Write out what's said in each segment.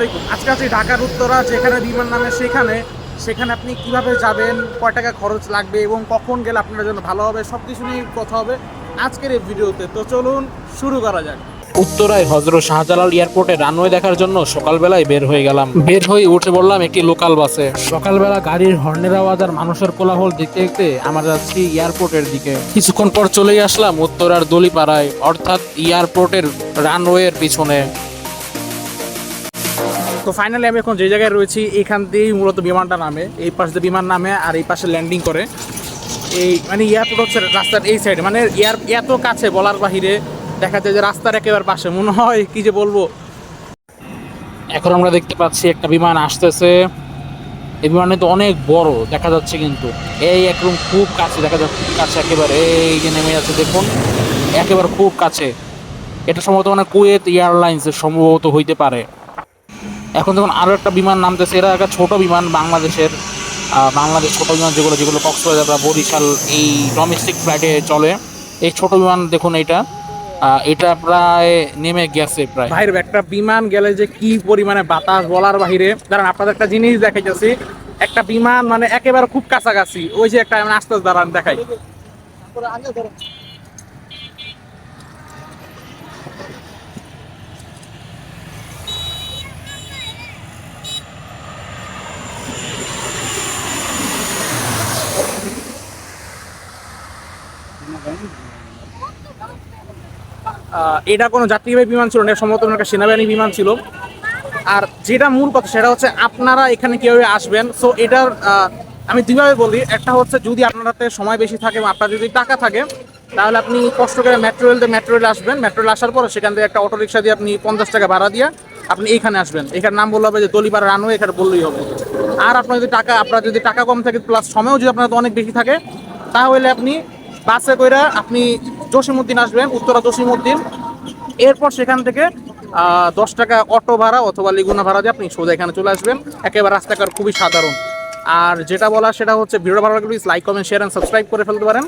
আলাইকুম। আজকে আছি ঢাকার উত্তরা, যেখানে বিমান নামে সেখানে। সেখানে আপনি কীভাবে যাবেন, কয় টাকা খরচ লাগবে এবং কখন গেলে আপনার জন্য ভালো হবে সব কিছু নিয়ে কথা হবে আজকের এই ভিডিওতে। তো চলুন শুরু করা যাক। উত্তরায় হজরত শাহজালাল এয়ারপোর্টে রানওয়ে দেখার জন্য সকালবেলায় বের হয়ে গেলাম। বের হয়ে উঠে বললাম, একটি লোকাল বাসে। সকালবেলা গাড়ির হর্নের আওয়াজ আর মানুষের কোলাহল দেখতে দেখতে আমরা যাচ্ছি এয়ারপোর্টের দিকে। কিছুক্ষণ পর চলেই আসলাম উত্তরার দলিপাড়ায়, অর্থাৎ এয়ারপোর্টের রানওয়ের পিছনে। তো ফাইনালি আমি এখন যে জায়গায় রয়েছি, এখান দিয়েই মূলত বিমানটা নামে। এই পাশে দিয়ে বিমান নামে আর এই পাশে ল্যান্ডিং করে। এই মানে এয়ারপোর্ট হচ্ছে রাস্তার এই সাইডে মানে এয়ার এত কাছে বলার বাহিরে দেখা যায় যে রাস্তার একেবারে পাশে। মনে হয় কি যে বলব? এখন আমরা দেখতে পাচ্ছি একটা বিমান আসতেছে। এই বিমানে তো অনেক বড়, দেখা যাচ্ছে কিন্তু। এই একদম খুব কাছে, দেখা যাচ্ছে কাছে একেবারে। এই যে নেমে যাচ্ছে, দেখুন, একেবারে খুব কাছে। এটা সম্ভবত মানে কুয়েত এয়ারলাইন্স সম্ভবত হইতে পারে। এখন যখন আরও একটা বিমান নামতেছে, এরা একটা ছোটো বিমান বাংলাদেশের বাংলাদেশ ছোটো বিমান যেগুলো যেগুলো কক্সবাজার বা বরিশাল এই ডোমেস্টিক ফ্লাইটে চলে। এই ছোট বিমান দেখুন এটা। এটা প্রায় নেমে গেছে প্রায়। ভাইয়ের একটা বিমান গেলে যে কি পরিমাণে বাতাস বলার বাহিরে। দাঁড়ান, আপনাদের একটা জিনিস দেখাইতেছি। একটা বিমান মানে একেবারে খুব কাছাকাছি। ওই যে একটা আস্তে আস্তে দাঁড়ান, দেখাই। এটা কোনো যাত্রীবাহী বিমান ছিল না সম্ভবত একটা সেনাবাহিনী বিমান ছিল। আর যেটা মূল কথা সেটা হচ্ছে আপনারা এখানে কীভাবে আসবেন? সো এটার আমি দুইভাবে বলি। একটা হচ্ছে যদি আপনারাতে সময় বেশি থাকে এবং আপনার যদি টাকা থাকে, তাহলে আপনি কষ্ট করে মেট্রো রেল দিয়ে মেট্রো রেল আসবেন। মেট্রো রেল আসার পর সেখান থেকে একটা অটো রিক্সা দিয়ে আপনি পঞ্চাশ টাকা ভাড়া দিয়ে আপনি এইখানে আসবেন। এখানে নাম বললে হবে যে দলিপাড়া রানওয়ে এখানে বললেই হবে। আর আপনার যদি টাকা, আপনার যদি টাকা কম থাকে প্লাস সময়ও যদি আপনার অনেক বেশি থাকে, তাহলে আপনি বাসে কইরা আপনি জসিমুদ্দিন আসবেন, উত্তরা জসিমুদ্দিন এরপর সেখান থেকে দশ টাকা অটো ভাড়া অথবা লিগুনা ভাড়া দিয়ে আপনি সোজা এখানে চলে আসবেন। একেবারে রাস্তাঘাট খুবই সাধারণ। আর যেটা বলা সেটা হচ্ছে ভিডিও ভালো লাগলে please like comment share and subscribe করে ফেলতে পারেন।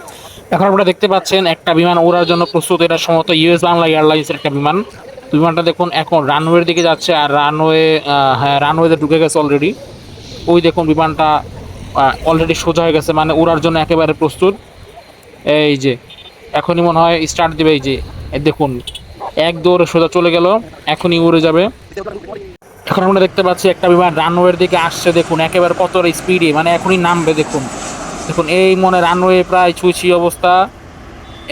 এখন আপনারা দেখতে পাচ্ছেন একটা বিমান ওড়ার জন্য প্রস্তুত। এটা সম্ভবত ইউএস বাংলা এয়ারলাইন্সের একটা বিমান। বিমানটা দেখুন, এখন রানওয়ের দিকে যাচ্ছে আর রানওয়ে হ্যাঁ রানওয়েতে ঢুকে গেছে অলরেডি ওই দেখুন বিমানটা অলরেডি সোজা হয়ে গেছে মানে ওড়ার জন্য একেবারে প্রস্তুত। এই যে এখনই মনে হয় স্টার্ট দেবে এই যে দেখুন এক দৌড়ে সোজা চলে গেল এখনই উড়ে যাবে। এখন আমরা দেখতে পাচ্ছি একটা বিমান রানওয়ের দিকে আসছে দেখুন একেবারে কত স্পিডে মানে এখনই নামবে দেখুন। দেখুন এই মনে হয় রানওয়ে প্রায় ছুঁইছি অবস্থা।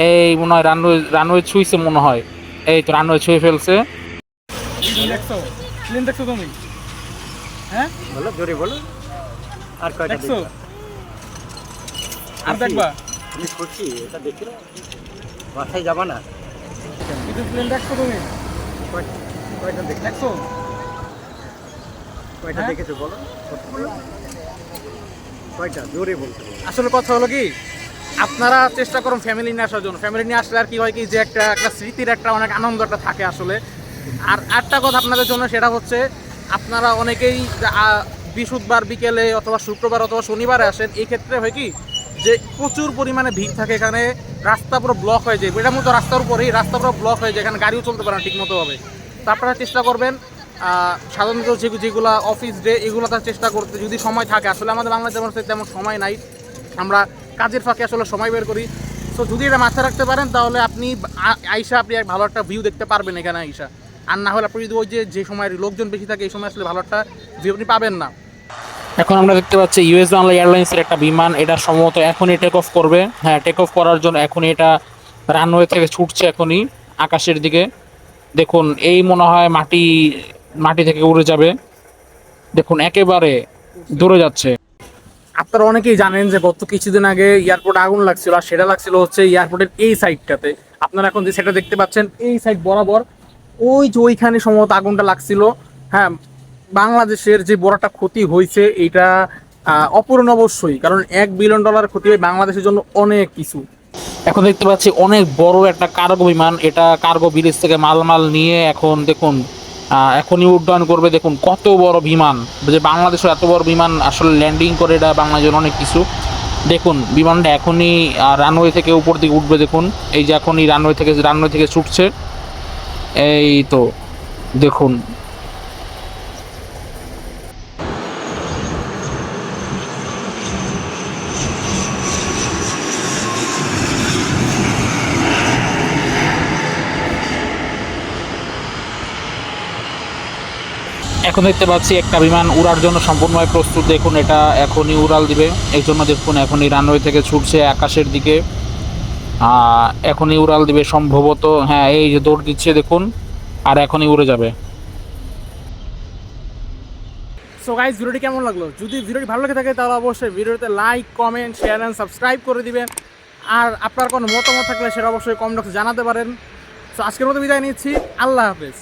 এই মনে হয় রানওয়ে রানওয়ে ছুঁইছে মনে হয়। এই তো রানওয়ে ছুঁয়ে ফেলছে। দেখছ? তুমি? হ্যাঁ? বলো জোরে বলো। আর কয়টা দেখছ? আর দেখবা? আমি করছি এটা দেখি না বাসায় যাবা না। কিন্তু প্লেন দেখছ তুমি। কয়- কয়টা দেখ দেখছ কয়টা হ্যাঁ? দেখেছ বলো? কয়টা? জোরে বলতে আসলে কথা হলো কি আপনারা চেষ্টা করুন ফ্যামিলি নিয়ে আসার জন্য। ফ্যামিলি নিয়ে আসলে আর কি হয় কি যে একটা একটা স্মৃতির একটা অনেক আনন্দ একটা থাকে আসলে। আর একটা কথা আপনাদের জন্য সেটা হচ্ছে আপনারা অনেকেই বৃহস্পতিবার বিকেলে অথবা শুক্রবার অথবা শনিবারে আসেন এই ক্ষেত্রে হয় কি যে প্রচুর পরিমাণে ভিড় থাকে এখানে, রাস্তা পুরো ব্লক হয়ে যায়। এটা মতো রাস্তার উপরেই, রাস্তা পুরো ব্লক হয়ে যায়, এখানে গাড়িও চলতে পারে না ঠিক মতো হবে তো আপনারা চেষ্টা করবেন সাধারণত যেগুলো অফিস ডে এগুলো তার চেষ্টা করতে, যদি সময় থাকে। আসলে আমাদের বাংলাদেশের মানুষের তেমন সময় নাই। আমরা কাজের ফাঁকে আসলে সময় বের করি। তো যদি এটা মাথায় রাখতে পারেন, তাহলে আপনি আইসা আপনি এক ভালো একটা ভিউ দেখতে পারবেন এখানে আইসা। আর না হলে আপনি যদি ওই যে যে সময় লোকজন বেশি থাকে, এই সময় আসলে ভালো একটা ভিউ আপনি পাবেন না। এখন আমরা দেখতে পাচ্ছি ইউএস বাংলা এয়ারলাইন্সের একটা বিমান। এটা সম্ভবত এখনই টেক অফ করবে। হ্যাঁ টেক অফ করার জন্য এখনই এটা রানওয়ে থেকে ছুটছে এখনই আকাশের দিকে। দেখুন, এই মনে হয় মাটি মাটি থেকে উড়ে যাবে। দেখুন, একেবারে দূরে যাচ্ছে। আপনারা অনেকেই জানেন যে গত কিছুদিন আগে এয়ারপোর্টে আগুন লাগছিল আর সেটা লাগছিল হচ্ছে এয়ারপোর্টের এই সাইডটাতে আপনারা এখন যে সেটা দেখতে পাচ্ছেন, এই সাইড বরাবর ওই যে ওইখানে সম্ভবত আগুনটা লাগছিল। হ্যাঁ বাংলাদেশের যে বড় একটা ক্ষতি হয়েছে এটা অপূরণ অবশ্যই। কারণ এক বিলিয়ন ডলার ক্ষতি হয় বাংলাদেশের জন্য অনেক কিছু। এখন দেখতে পাচ্ছি অনেক বড় একটা কার্গো বিমান। এটা কার্গো ব্রিজ থেকে মালমাল নিয়ে এখন দেখুন এখনই উড্ডয়ন করবে। দেখুন কত বড় বিমান। যে বাংলাদেশের এত বড় বিমান আসলে ল্যান্ডিং করে এটা বাংলাদেশের অনেক কিছু। দেখুন, বিমানটা এখনই রানওয়ে থেকে উপর দিকে উঠবে দেখুন। এই যে এখনই রানওয়ে থেকে রানওয়ে থেকে ছুটছে। এই তো, দেখুন। এখন দেখতে পাচ্ছি একটা বিমান উড়ার জন্য সম্পূর্ণভাবে প্রস্তুত। দেখুন, এটা এখনই উড়াল দিবে। এই জন্য দেখুন, এখনই রানওয়ে থেকে ছুটছে আকাশের দিকে। এখনই উড়াল দিবে সম্ভবত। হ্যাঁ এই যে দৌড় দিচ্ছে, দেখুন, আর এখনই উড়ে যাবে। সো গাইজ ভিডিওটি কেমন লাগল? যদি ভিডিওটি ভালো লেগে থাকে, তাহলে অবশ্যই ভিডিওতে like comment share and subscribe করে দিবেন। আর আপনার কোনো মতামত থাকলে সেটা অবশ্যই কমেন্ট বক্সে জানাতে পারেন। সো আজকের মতো বিদায় নিচ্ছি। আল্লাহ হাফেজ।